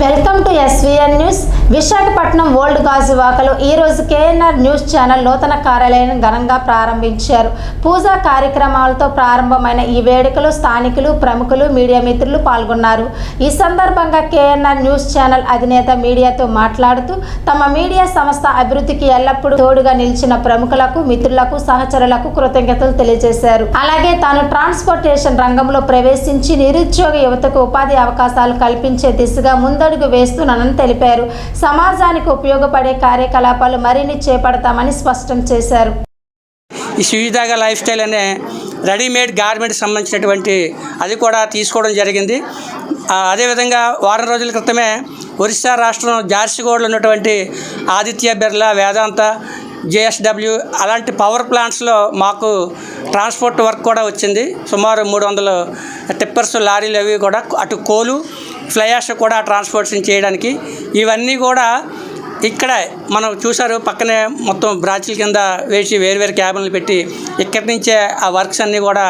Welcome to SVN news. Visakhapatnam old గాజువాకలో ఈరోజు KNR news channel నూతన కార్యాలయాన్ని ఘనంగా ప్రారంభించారు. పూజా కార్యక్రమాలతో ప్రారంభమైన ఈ వేడుకలో స్థానికులు ప్రముఖులు మీడియా మిత్రులు పాల్గొన్నారు. ఈ సందర్భంగా కేఎన్ఆర్ న్యూస్ ఛానల్ అధినేత మీడియాతో మాట్లాడుతూ తమ మీడియా సంస్థ అభివృద్ధికి ఎల్లప్పుడూ తోడుగా నిలిచిన ప్రముఖులకు మిత్రులకు సహచరులకు కృతజ్ఞతలు తెలియజేశారు. అలాగే తాను ట్రాన్స్పోర్టేషన్ రంగంలో ప్రవేశించి నిరుద్యోగ యువతకు ఉపాధి అవకాశాలు కల్పించే దిశగా ముందు ముందడుగు వేస్తున్నానని తెలిపారు. సమాజానికి ఉపయోగపడే కార్యకలాపాలు మరిన్ని చేపడతామని స్పష్టం చేశారు. ఈ సువిధాగా లైఫ్ స్టైల్ అనే రెడీమేడ్ గార్మెంట్ సంబంధించినటువంటి అది కూడా తీసుకోవడం జరిగింది. అదేవిధంగా వారం రోజుల క్రితమే ఒరిస్సా రాష్ట్రం జార్సిగూడలో ఉన్నటువంటి ఆదిత్య బిర్లా వేదాంత జేఎస్డబ్ల్యూ అలాంటి పవర్ ప్లాంట్స్లో మాకు ట్రాన్స్పోర్ట్ వర్క్ కూడా వచ్చింది. సుమారు మూడు వందలు టిప్పర్స్ లారీలు అవి కూడా అటు కోలు ఫ్లై యాష్ కూడా ట్రాన్స్పోర్టేషన్ చేయడానికి ఇవన్నీ కూడా ఇక్కడ మనం చూసారు పక్కనే మొత్తం బ్రాంచ్ల కింద వేసి వేరు వేరు క్యాబిన్లు పెట్టి ఇక్కడి నుంచే ఆ వర్క్స్ అన్నీ కూడా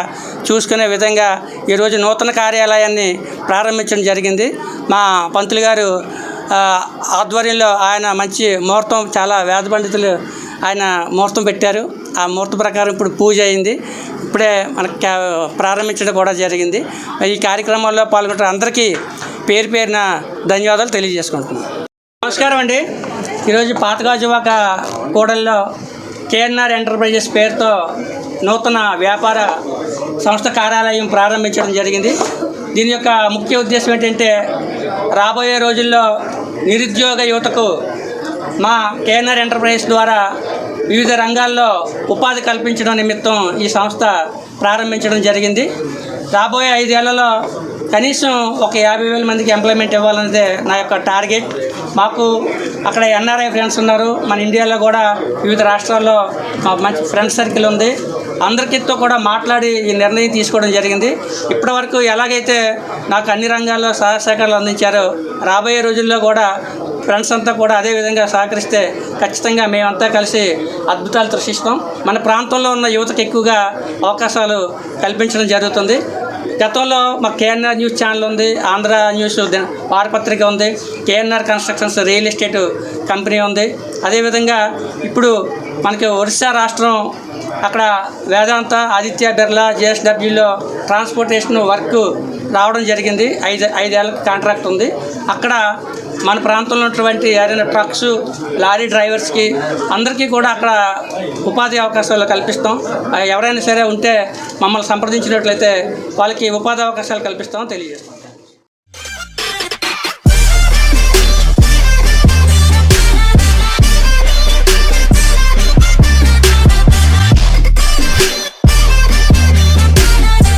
చూసుకునే విధంగా ఈరోజు నూతన కార్యాలయాన్ని ప్రారంభించడం జరిగింది. మా పంతులు గారు ఆధ్వర్యంలో ఆయన మంచి ముహూర్తం చాలా వేద పండితులు ఆయన ముహూర్తం పెట్టారు. ఆ ముహూర్తం ప్రకారం ఇప్పుడు పూజ అయింది. ఇప్పుడే మనకి ప్రారంభించడం కూడా జరిగింది. ఈ కార్యక్రమాల్లో పాల్గొంటున్న అందరికీ పేరు పేరున ధన్యవాదాలు తెలియజేసుకుంటున్నాను నమస్కారం అండి. ఈరోజు పాతగాజువాక కూడల్లో కేఎన్ఆర్ ఎంటర్ప్రైజెస్ పేరుతో నూతన వ్యాపార సంస్థ కార్యాలయం ప్రారంభించడం జరిగింది. దీని యొక్క ముఖ్య ఉద్దేశం ఏంటంటే రాబోయే రోజుల్లో నిరుద్యోగ యువతకు మా కేఎన్ఆర్ ఎంటర్ప్రైజెస్ ద్వారా వివిధ రంగాల్లో ఉపాధి కల్పించడం నిమిత్తం ఈ సంస్థ ప్రారంభించడం జరిగింది. రాబోయే ఐదేళ్ళలో కనీసం ఒక యాభై వేల మందికి ఎంప్లాయ్మెంట్ ఇవ్వాలన్నదే నా యొక్క టార్గెట్. మాకు అక్కడ ఎన్ఆర్ఐ ఫ్రెండ్స్ ఉన్నారు. మన ఇండియాలో కూడా వివిధ రాష్ట్రాల్లో మా మంచి ఫ్రెండ్స్ సర్కిల్ ఉంది. అందరికీతో కూడా మాట్లాడి ఈ నిర్ణయం తీసుకోవడం జరిగింది. ఇప్పటివరకు ఎలాగైతే నాకు అన్ని రంగాల్లో సహాయ సహకారాలు అందించారో రాబోయే రోజుల్లో కూడా ఫ్రెండ్స్ అంతా కూడా అదే విధంగా సహకరిస్తే ఖచ్చితంగా మేమంతా కలిసి అద్భుతాలు సృష్టిస్తాం మన ప్రాంతంలో ఉన్న యువతకు ఎక్కువగా అవకాశాలు కల్పించడం జరుగుతుంది. గతంలో మా కేఎన్ఆర్ న్యూస్ ఛానల్ ఉంది ఆంధ్ర న్యూస్ వారపత్రిక ఉంది KNR constructions real estate company ఉంది. అదేవిధంగా ఇప్పుడు మనకి ఒరిస్సా రాష్ట్రం అక్కడ వేదాంత ఆదిత్య బిర్లా జేఎస్డబ్ల్యూలో ట్రాన్స్పోర్టేషన్ వర్క్ రావడం జరిగింది. ఐదు ఐదేళ్ళ కాంట్రాక్ట్ ఉంది. అక్కడ మన ప్రాంతంలో ఉన్నటువంటి ఏదైనా ట్రక్స్ లారీ డ్రైవర్స్కి అందరికీ కూడా అక్కడ ఉపాధి అవకాశాలు కల్పిస్తాం. ఎవరైనా సరే ఉంటే మమ్మల్ని సంప్రదించినట్లయితే వాళ్ళకి ఉపాధి అవకాశాలు కల్పిస్తామని తెలియజేస్తాం